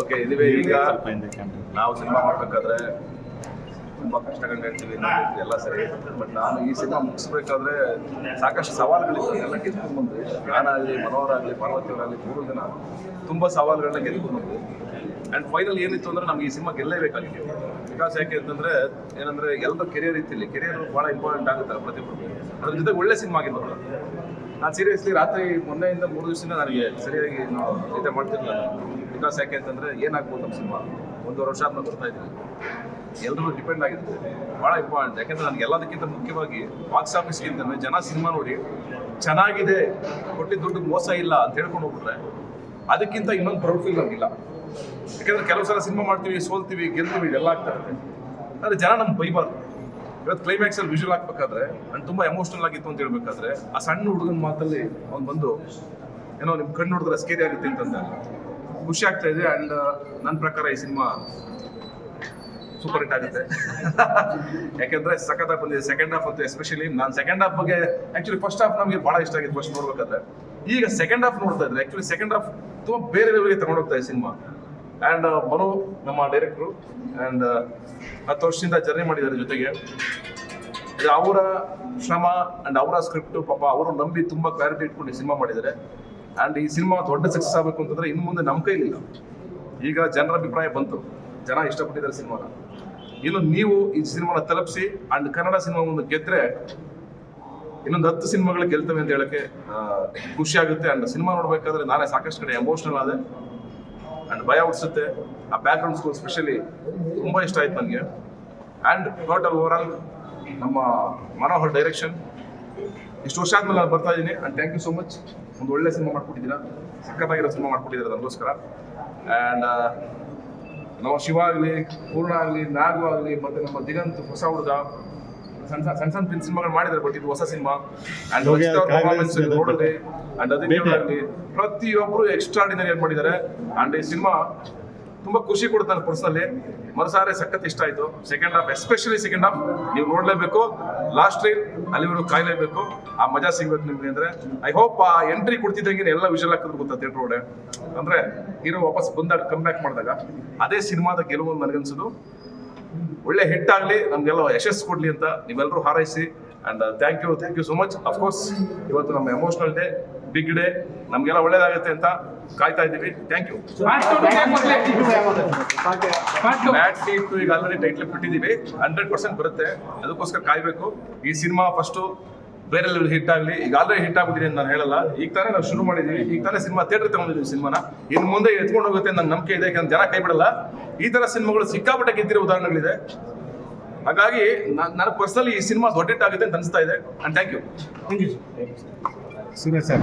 Okay ಇದುವೇ ಈಗ ನಾವು ಸಿನಿಮಾ ಮಾಡಬೇಕಾದ್ರೆ ತುಂಬ ಕಷ್ಟ ನೋಡಿರ್ತೀವಿ, ಎಲ್ಲ ಸರಿ. ಬಟ್ ನಾನು ಈ ಸಿನಿಮಾ ಮುಗಿಸ್ಬೇಕಾದ್ರೆ ಸಾಕಷ್ಟು ಸವಾಲುಗಳಿತ್ತು ಎಲ್ಲ ಗೆದ್ಕೊಂಡು ಬಂದ್ವಿ. ನಾನಾಗಲಿ ಮನೋಹರಾಗಲಿ ಪಾರ್ವತಿಯವರಾಗಲಿ ಮೂರು ಜನ ತುಂಬ ಸವಾಲುಗಳನ್ನ ಗೆದ್ಕೊಂಡು ಬಂದ್ವಿ. ಆ್ಯಂಡ್ ಫೈನಲ್ ಏನಿತ್ತು ಅಂದ್ರೆ ನಮ್ಗೆ ಈ ಸಿನಿಮಾ ಗೆಲ್ಲೇಬೇಕಾಗಿತ್ತು ಬಿಕಾಸ್ ಯಾಕೆ ಅಂತಂದ್ರೆ ಏನಂದ್ರೆ ಎಲ್ಲರ ಕೆರಿಯರ್ ಇತ್ತಿಲ್ಲಿ ಕೆರಿಯರ್ ಭಾಳ ಇಂಪಾರ್ಟೆಂಟ್ ಆಗುತ್ತೆ ಪ್ರತಿಯೊಬ್ಬರು ಅದ್ರ ಜೊತೆ ಒಳ್ಳೆ ಸಿನಿಮಾ ಆಗಿರ್ಬೋದು. ನಾನು ಸೀರಿಯಸ್ಲಿ ರಾತ್ರಿ ಮೊನ್ನೆಯಿಂದ ಮೂರು ದಿವಸದಿಂದ ನನಗೆ ಸರಿಯಾಗಿ ನಾವು ನಿದ್ದೆ ಮಾಡ್ತಿರ್ಲಿಲ್ಲ ಬಿಕಾಸ್ ಯಾಕೆ ಅಂತಂದ್ರೆ ಏನಾಗ್ಬೋದು ನಮ್ಮ ಸಿನಿಮಾ? ಒಂದೂವರೆ ವರ್ಷ ಆದ್ಮೇಲೆ ಬರ್ತಾ ಇದ್ದೀವಿ ಎಲ್ಲರೂ ಡಿಪೆಂಡ್ ಆಗಿರ್ತದೆ ಭಾಳ ಇಂಪಾರ್ಟೆಂಟ್ ಯಾಕಂದ್ರೆ ನನಗೆ ಎಲ್ಲದಕ್ಕಿಂತ ಮುಖ್ಯವಾಗಿ ಬಾಕ್ಸ್ ಆಫೀಸ್ಗಿಂತ ಜನ ಸಿನಿಮಾ ನೋಡಿ ಚೆನ್ನಾಗಿದೆ ಕೊಟ್ಟಿದ್ದ ದುಡ್ಡು ಮೋಸ ಇಲ್ಲ ಅಂತ ಹೇಳ್ಕೊಂಡು ಹೋಗ್ಬಿಟ್ರೆ ಅದಕ್ಕಿಂತ ಇನ್ನೊಂದು ಪ್ರೌಡ್ ಫೀಲ್ ನಮಗಿಲ್ಲ. ಯಾಕಂದ್ರೆ ಕೆಲವು ಸಲ ಸಿನಿಮಾ ಮಾಡ್ತೀವಿ, ಸೋಲ್ತೀವಿ, ಗೆಲ್ತೀವಿ, ಇದೆಲ್ಲ ಆಗ್ತಾ ಇರುತ್ತೆ. ಆದರೆ ಜನ ನಮ್ಗೆ ಬೈಬಾರ್ದು. ಇವತ್ತು ಕ್ಲೈಮ್ಯಾಕ್ಸ್ ಅಲ್ಲಿ ವಿಜುವಲ್ ಹಾಕ್ಬೇಕಾದ್ರೆ, ನಾನು ತುಂಬಾ ಎಮೋಷನಲ್ ಆಗಿತ್ತು ಅಂತ ಹೇಳ್ಬೇಕಾದ್ರೆ, ಆ ಸಣ್ಣ ಹುಡುಗನ ಮಾತಲ್ಲಿ ಅವ್ನು ಬಂದು, ಏನೋ ನಿಮ್ ಕಣ್ಣು ನೋಡಿದ್ರೆ ಸ್ಕೇರಿ ಆಗುತ್ತೆ ಅಂತಂದ. ಖುಷಿ ಆಗ್ತಾ ಇದೆ ಅಂಡ್ ನನ್ನ ಪ್ರಕಾರ ಈ ಸಿನಿಮಾ ಸೂಪರ್ ಹಿಟ್ ಆಗುತ್ತೆ. ಯಾಕಂದ್ರೆ ಸಖತ್ ಬಂದಿದೆ. ಸೆಕೆಂಡ್ ಹಾಫ್ ಅಂತ ಎಸ್ಪೆಷಲಿ ನಾನು ಸೆಕೆಂಡ್ ಹಾಫ್ ಬಗ್ಗೆ ಆಕ್ಚುಲಿ ಫಸ್ಟ್ ಹಾಫ್ ನಮಗೆ ಬಹಳ ಇಷ್ಟ ಆಗಿತ್ತು ಫಸ್ಟ್ ನೋಡ್ಬೇಕಾದ್ರೆ. ಈಗ ಸೆಕೆಂಡ್ ಹಾಫ್ ನೋಡ್ತಾ ಇದ್ರೆ ಆಕ್ಚುಲಿ ಸೆಕೆಂಡ್ ಹಾಫ್ ತುಂಬಾ ಬೇರೆ ಲೆವೆಲ್ಗೆ ತಗೊಂಡೋಗ್ತಾ ಇದೆ ಸಿನಿಮಾ. ಆ್ಯಂಡ್ ಮನು ನಮ್ಮ ಡೈರೆಕ್ಟ್ರು ಆ್ಯಂಡ್ ಹತ್ತು ವರ್ಷದಿಂದ ಜರ್ನಿ ಮಾಡಿದ್ದಾರೆ ಜೊತೆಗೆ. ಅವರ ಶ್ರಮ ಅಂಡ್ ಅವರ ಸ್ಕ್ರಿಪ್ಟ್ ಪಾಪ ಅವರು ನಂಬಿ ತುಂಬಾ ಕ್ಲಾರಿಟಿ ಇಟ್ಕೊಂಡು ಸಿನಿಮಾ ಮಾಡಿದ್ದಾರೆ. ಅಂಡ್ ಈ ಸಿನಿಮಾ ದೊಡ್ಡ ಸಕ್ಸಸ್ ಆಗಬೇಕು ಅಂತಂದ್ರೆ ಇನ್ನು ಮುಂದೆ ನಮ್ಮ ಕೈಲಿಲ್ಲ. ಈಗ ಜನರ ಅಭಿಪ್ರಾಯ ಬಂತು. ಜನ ಇಷ್ಟಪಟ್ಟಿದ್ದಾರೆ ಸಿನಿಮಾನ. ಇನ್ನು ನೀವು ಈ ಸಿನಿಮಾನ ತಲುಪಿಸಿ ಆ್ಯಂಡ್ ಕನ್ನಡ ಸಿನಿಮಾ ಒಂದು ಗೆದ್ರೆ ಇನ್ನೊಂದು ಹತ್ತು ಸಿನಿಮಾಗಳು ಗೆಲ್ತವೆ ಅಂತ ಹೇಳಕ್ಕೆ ಖುಷಿ ಆಗುತ್ತೆ. ಅಂಡ್ ಸಿನಿಮಾ ನೋಡಬೇಕಾದ್ರೆ ನಾನೇ ಸಾಕಷ್ಟು ಕಡೆ ಎಮೋಷನಲ್ ಆದೆ. ಆ್ಯಂಡ್ ಭಯ ಹುಡ್ಸುತ್ತೆ ಆ ಬ್ಯಾಕ್ಗ್ರೌಂಡ್ ಸ್ಕೋರ್ ಸ್ಪೆಷಲಿ ತುಂಬ ಇಷ್ಟ ಆಯ್ತು ನನಗೆ. ಆ್ಯಂಡ್ ಟೋಟಲ್ ಓವರ್ ನಮ್ಮ ಮನೋಹರ್ ಡೈರೆಕ್ಷನ್ ಇಷ್ಟು ವರ್ಷ ಆದ್ಮೇಲೆ ನಾನು ಬರ್ತಾ ಇದ್ದೀನಿ. And thank you so much ಒಂದು ಒಳ್ಳೆ ಸಿನಿಮಾ ಮಾಡ್ಕೊಟ್ಟಿದ್ದೀರಾ? ಸಖತ್ತಾಗಿರೋ ಸಿನಿಮಾ ಮಾಡ್ಕೊಟ್ಟಿದ್ದೀರ ಅದಕ್ಕೋಸ್ಕರ? ಆ್ಯಂಡ್ ನಮ್ಮ ಶಿವ ಆಗಲಿ ಪೂರ್ಣ ಆಗಲಿ ನಾಗು ಆಗಲಿ ಮತ್ತು ನಮ್ಮ ದಿಗಂತ್ ಹೊಸ ಹುಡುಗ ಸಣ್ಣ ಸಣ್ಣ ಸಣ್ಣ ಸಿನಿಮಾಗಳು ಮಾಡಿದ್ದಾರೆ ಬಟ್ ಇದು ಹೊಸ ಸಿನಿಮಾ. ಅಂಡ್ ಪರ್ಫಾರ್ಮೆನ್ಸ್ ನೋಡಿದ್ರೆ ಅಂಡ್ ಅದಕ್ಕೆ ಆಗಲಿ ಪ್ರತಿಯೊಬ್ಬರು ಎಕ್ಸ್ಟ್ರಾಡಿನರಿ ಏನು ಮಾಡಿದ್ದಾರೆ. ಅಂಡ್ ಈ ಸಿನಿಮಾ ತುಂಬಾ ಖುಷಿ ಕೊಡುತ್ತೆ ನನ್ನ ಪರ್ಸನಲಿ ಮನಸಾರೆ ಸಖತ್ ಇಷ್ಟ ಆಯ್ತು. Second half especially second half ನೀವು ನೋಡಲೇಬೇಕು. ಲಾಸ್ಟ್ ಟ್ರೈನ್ ಅಲ್ಲಿವರೆಗೂ ಕಾಯ್ಲೇಬೇಕು. ಆ ಮಜಾ ಸಿಗ್ಬೇಕು ನಿಮಗೆ ಅಂದ್ರೆ. ಐ ಹೋಪ್ ಆ ಎಂಟ್ರಿ ಕೊಡ್ತಿದ್ದಂಗೆ ಎಲ್ಲ ವಿಷಲ್ ಹಾಕಿದ್ರು ಗೊತ್ತಾ ಥಿಯೇಟರ್ ಒಡೆ ಅಂದ್ರೆ ಹೀರೋ ವಾಪಸ್ ಬಂದಾಗ ಕಮ್ ಬ್ಯಾಕ್ ಮಾಡಿದಾಗ, ಅದೇ ಸಿನಿಮಾದ ಗೆಲುವು ನನಗೆ ನನಗನ್ಸೋದು. ಒಳ್ಳೆ ಹಿಟ್ ಆಗಲಿ, ನಮಗೆಲ್ಲ ಯಶಸ್ಸು ಕೊಡ್ಲಿ ಅಂತ ನೀವೆಲ್ಲರೂ ಹಾರೈಸಿ. And thank you thank you so much of course ಇವತ್ತು ನಮ್ಮ ಎಮೋಷನಲ್ ಡೇ ಬಿಗ್ ಡೇ ನಮಗೆಲ್ಲ ಒಳ್ಳೇದಾಗುತ್ತೆ ಅಂತ ಕಾಯ್ತಾ ಇದ್ದೀವಿ. ಥ್ಯಾಂಕ್ ಯು ಬ್ಯಾಟ್ ಸೀಟ್ ಈಗ ಆಲ್ರೆಡಿ ಟೈಟ್ಲಿ ಬಿಟ್ಟಿದ್ದೀವಿ. ಹಂಡ್ರೆಡ್ ಪರ್ಸೆಂಟ್ ಬರುತ್ತೆ. ಅದಕ್ಕೋಸ್ಕರ ಕಾಯ್ಬೇಕು. ಈ ಸಿನಿಮಾ ಫಸ್ಟು ಬೇರೆ ಲೆವೆಲ್ ಹಿಟ್ ಆಗಲಿ. ಈಗ ಆಲ್ರೆಡಿ ಹಿಟ್ ಆಗ್ಬಿಟ್ಟಿದೆ ಅಂತ ನಾನು ಹೇಳಲ್ಲ. ಈಗ ತಾನೇ ನಾವು ಶುರು ಮಾಡಿದ್ದೀವಿ. ಈಗ ತಾನೇ ಸಿನಿಮಾ ಥಿಯೇಟರ್ ತಗೊಂಡಿದ್ದೀವಿ ಸಿನಿಮಾನ ಇನ್ನು ಮುಂದೆ ಎತ್ಕೊಂಡು ಹೋಗುತ್ತೆ ನನ್ನ ನಂಬಿಕೆ ಇದೆ. ಯಾಕಂದ್ರೆ ಜನ ಕೈ ಬಿಡಲ್ಲ. ಈ ಥರ ಸಿನಿಮಾಗಳು ಸಿಕ್ಕಾಪಟ್ಟೆ ಗೆದ್ದಿರೋ ಉದಾಹರಣೆಗಳಿದೆ. ಹಾಗಾಗಿ ನಾನು ಪರ್ಸನಲಿ ಈ ಸಿನಿಮಾ ದೊಡ್ಡ ಹಿಟ್ ಆಗುತ್ತೆ ಅಂತ ಅನಿಸ್ತಾ ಇದೆ. And thank you Surya sir.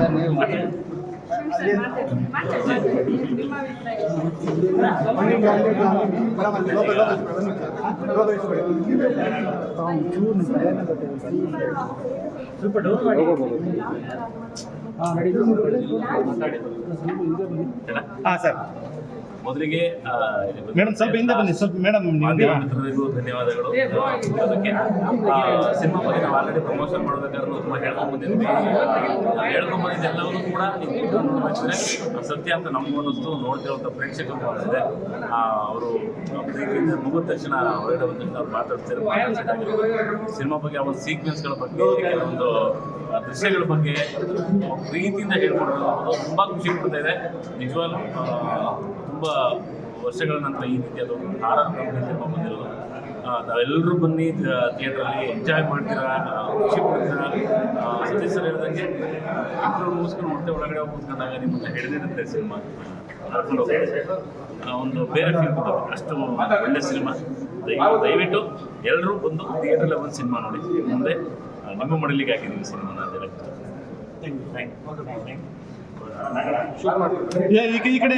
ಹಾ ಸರ್. ಮೊದಲಿಗೆ ಮೇಡಮ್ ಸ್ವಲ್ಪ ಹಿಂದೆ ಬನ್ನಿ ಸ್ವಲ್ಪ ಮೇಡಮ್ ಮಿತ್ರರಿಗೂ ಧನ್ಯವಾದಗಳು. ಅದಕ್ಕೆ ಸಿನಿಮಾ ಬಗ್ಗೆ ನಾವು ಆಲ್ರೆಡಿ ಪ್ರಮೋಷನ್ ಮಾಡಬೇಕಾದ್ರೂ ತುಂಬ ಹೇಳ್ಕೊಂಡ್ ಬಂದಿದ್ವಿ ಎಲ್ಲವನ್ನೂ ಕೂಡ ನೀವು ನೋಡ್ಬೇಕಿದ್ರೆ ಸತ್ಯ ಅಂತ ನಮಗೂ ಅನ್ನಿಸ್ತು ನೋಡ್ತಿರುವಂಥ ಪ್ರೇಕ್ಷಕರು ಅನಿಸಿದೆ ಅವರು ಪ್ರೀತಿಯಿಂದ ಮುಗಿದ ತಕ್ಷಣ ಹೊರಗಡೆ ಬಂದ ತಕ್ಷಣ ಅವ್ರು ಮಾತಾಡ್ತಾರೆ ಸಿನಿಮಾ ಬಗ್ಗೆ ಅವರ ಸೀಕ್ವೆನ್ಸ್ಗಳ ಬಗ್ಗೆ ಕೆಲವೊಂದು ದೃಶ್ಯಗಳ ಬಗ್ಗೆ ಪ್ರೀತಿಯಿಂದ ಹೇಳ್ಕೊಡೋದು ತುಂಬ ಖುಷಿ ಕೊಡ್ತಾ ಇದೆ. ನಿಜವಾಗ್ಲೂ ತುಂಬ ವರ್ಷಗಳ ನಂತರ ಈ ರೀತಿಯಾದ ಒಂದು ಹಾರರ್ ಕಂಪನಿ ಸಿನಿಮಾ ಬಂದಿರೋದು. ಎಲ್ಲರೂ ತಾವೆಲ್ಲರೂ ಬನ್ನಿ ಥಿಯೇಟ್ರಲ್ಲಿ ಎಂಜಾಯ್ ಮಾಡ್ತೀರಾ ಖುಷಿ ಪಡ್ತೀರಾ? ಸತೀಶ್ ಸರ್ ಹೇಳ್ದಂಗೆ ಇಬ್ಬರು ಮುಗಿಸ್ಕೊಂಡು ಹೊಟ್ಟೆ ಒಳಗಡೆ ಹೋಗಿ ಕೂತ್ಕೊಂಡಾಗ ನಿಮ್ಮನ್ನ ಹಿಡಿದಿರುತ್ತೆ ಸಿನಿಮಾ. ಒಂದು ಬೇರೆ ಫೀಲ್ ಕೊಡೋದು ಅಷ್ಟು ಒಳ್ಳೆ ಸಿನಿಮಾ. ದಯವಿಟ್ಟು ದಯವಿಟ್ಟು ಎಲ್ಲರೂ ಬಂದು ಥಿಯೇಟ್ರಲ್ಲೇ ಒಂದು ಸಿನಿಮಾ ನೋಡಿ. ಮುಂದೆ ನಿಮ್ಮ ಮಡಲಿಗೆ ಹಾಕಿದ್ದೀವಿ ಸಿನಿಮಾನ ಅಂತ ಹೇಳಕ್ಕೆ ಥ್ಯಾಂಕ್ ಯು ಥ್ಯಾಂಕ್ ಈ ಈ ಕಡೆ?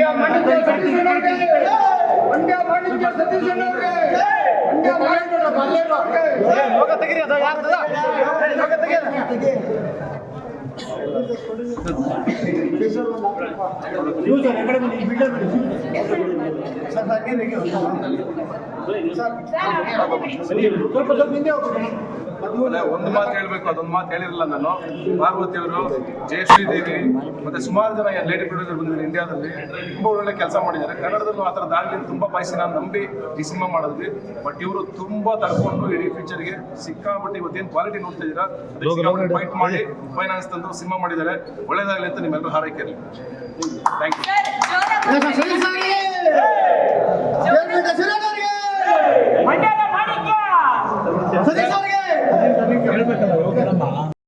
ಸ್ವಲ್ಪ ಸ್ವಲ್ಪ ಹಿಂದೆ ಹೋಗ್ಬೇಕು ಒಂದು ಮಾತು ಹೇಳ್ಬೇಕು ಅದೊಂದು ಮಾತು ಹೇಳಿರಲ್ಲ ನಾನು. ಪಾರ್ವತಿ ಅವರು ಜಯಶ್ರೀ ದೇವಿ ಮತ್ತೆ ಸುಮಾರು ಜನ ಲೇಡಿ ಪ್ರೊಡ್ಯೂಸರ್ ಬಂದಿದ್ದಾರೆ ಇಂಡಿಯಾದಲ್ಲಿ ತುಂಬಾ ಒಳ್ಳೆ ಕೆಲಸ ಮಾಡಿದ್ದಾರೆ. ಕನ್ನಡದಲ್ಲೂ ಆ ಆಗಲಿ ತುಂಬಾ ಬಯಸಿ ನಾನು ನಂಬಿ ಈ ಸಿನಿಮಾ ಮಾಡಿದ್ವಿ. ಬಟ್ ಇವರು ತುಂಬಾ ತಡ್ಕೊಂಡು ಇಡೀ ಫ್ಯೂಚರ್ಗೆ ಸಿಕ್ಕಾಪಟ್ಟೆ ಇವತ್ತೇನ್ ಕ್ವಾಲಿಟಿ ನೋಡ್ತಾ ಇದ್ದೀರಾ? ಫೈಟ್ ಮಾಡಿ ಫೈನಾನ್ಸ್ ತಂದು ಸಿನಿಮಾ ಮಾಡಿದ್ದಾರೆ. ಒಳ್ಳೇದಾಗಲಿ ಅಂತ ನಿಮ್ಮೆಲ್ಲರೂ ಹಾರೈಕೆ ಇರಲಿ. ಥ್ಯಾಂಕ್ ಯು ಮಂಡ್ಯದ ಮಾಣಿಕ್ಯ! 别人会看到我又看到马。